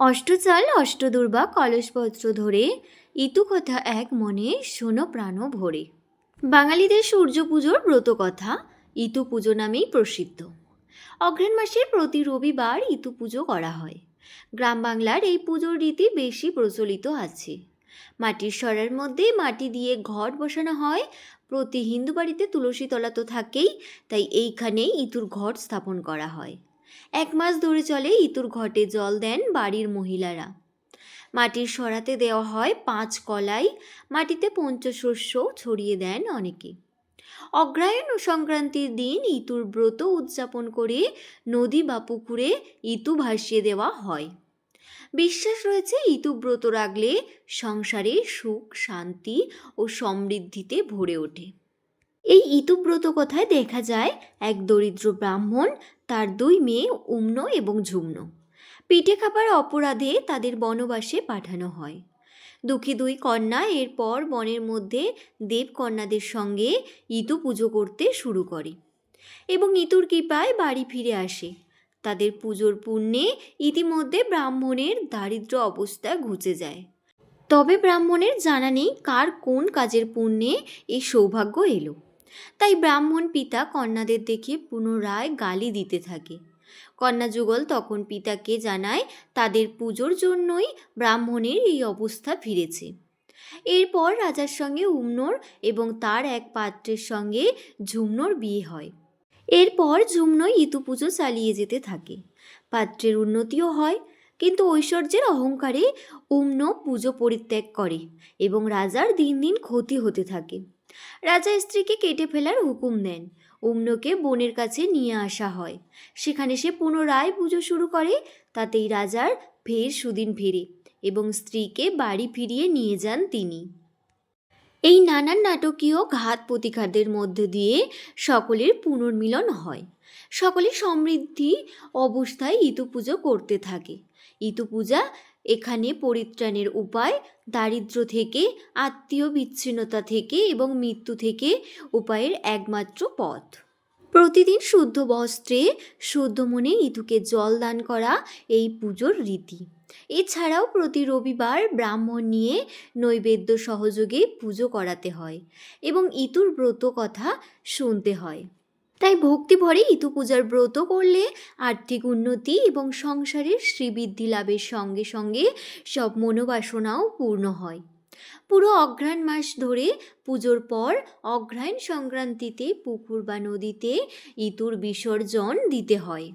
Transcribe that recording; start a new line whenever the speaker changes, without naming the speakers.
অষ্টচাল, অষ্টদুর্বা, কলসপত্র ধরে ইতুকথা এক মনে শোনো প্রাণ ভরে। বাঙালিদের সূর্য পুজোর ব্রত কথা ইতু পুজো নামেই প্রসিদ্ধ। অগ্রহায়ণ মাসের প্রতি রবিবার ইতু পুজো করা হয়। গ্রাম বাংলার এই পুজোর রীতি বেশি প্রচলিত আছে। মাটির সরার মধ্যে মাটি দিয়ে ঘট বসানো হয়। প্রতি হিন্দু বাড়িতে তুলসী তলা তো থাকেই, তাই এইখানেই ইতুর ঘট স্থাপন করা হয়। এক মাস ধরে চলে ইতুর ঘটে, জল দেন বাড়ির মহিলারা। মাটির সরাতে দেওয়া হয় পাঁচ কলাই, মাটিতে পঞ্চশস্য ছড়িয়ে দেন অনেকে। অগ্রায়ণ ও সংক্রান্তির দিন ইতুর ব্রত উদযাপন করে নদী বা পুকুরে ইতু ভাসিয়ে দেওয়া হয়। বিশ্বাস রয়েছে ইতু ব্রত রাখলে সংসারে সুখ, শান্তি ও সমৃদ্ধিতে ভরে ওঠে। এই ইতুব্রত কথায় দেখা যায়, এক দরিদ্র ব্রাহ্মণ তার দুই মেয়ে উম্ন এবং ঝুম্ন। পিঠে খাবার অপরাধে তাদের বনবাসে পাঠানো হয়। দুঃখী দুই কন্যা এরপর বনের মধ্যে দেবকন্যাদের সঙ্গে ইতু পুজো করতে শুরু করে এবং ইতুর কৃপায় বাড়ি ফিরে আসে। তাদের পুজোর পুণ্যে ইতিমধ্যে ব্রাহ্মণের দারিদ্র অবস্থা ঘুচে যায়। তবে ব্রাহ্মণের জানা নেই কার কোন কাজের পুণ্যে এই সৌভাগ্য এলো। তাই ব্রাহ্মণ পিতা কন্যাদের দেখে পুনরায় গালি দিতে থাকে। কন্যা যুগল তখন পিতাকে জানায় তাদের পুজোর জন্যই ব্রাহ্মণের এই অবস্থা ফিরেছে। এরপর রাজার সঙ্গে উমনোর এবং তার এক পাত্রের সঙ্গে ঝুমনোর বিয়ে হয়। এরপর ঝুমনোই ইতু পুজো চালিয়ে যেতে থাকে। পাত্রের উন্নতিও হয়, কিন্তু ঐশ্বর্যের অহংকারে উম্ন পুজো পরিত্যাগ করে এবং রাজার দিন দিন ক্ষতি হতে থাকে। রাজা স্ত্রীকে কেটে ফেলার হুকুম দেন। অম্নকে বোনের কাছে নিয়ে আসা হয়। সেখানে সে পুনরায় পুজো শুরু করে, তাতেই রাজার ফের সুদিন ফেরে এবং স্ত্রীকে বাড়ি ফিরিয়ে নিয়ে যান তিনি। এই নানান নাটকীয় ঘাত প্রতিঘাতের মধ্যে দিয়ে সকলের পুনর্মিলন হয়। সকলে সমৃদ্ধি অবস্থায় ইতু পুজো করতে থাকে। ইতু পূজা এখানে পরিত্রাণের উপায়, দারিদ্র থেকে আত্মীয় বিচ্ছিন্নতা থেকে এবং মৃত্যু থেকে উপায়ের একমাত্র পথ। প্রতিদিন শুদ্ধ বস্ত্রে, শুদ্ধ মনে ইতুকে জল দান করা এই পুজোর রীতি। এছাড়াও প্রতি রবিবার ব্রাহ্মণ নিয়ে নৈবেদ্য সহযোগে পুজো করাতে হয় এবং ইতুর ব্রত কথা শুনতে হয়। তাই ভক্তি ভরে ইতু পূজার ব্রত করলে আর্থিক উন্নতি এবং সংসারের শ্রীবৃদ্ধি লাভের সঙ্গে সঙ্গে সব মনোবাসনাও পূর্ণ হয়। পুরো অঘ্রাণ মাস ধরে পুজোর পর অঘ্রায়ণ সংক্রান্তিতে পুকুর বা নদীতে ইতুর বিসর্জন দিতে হয়।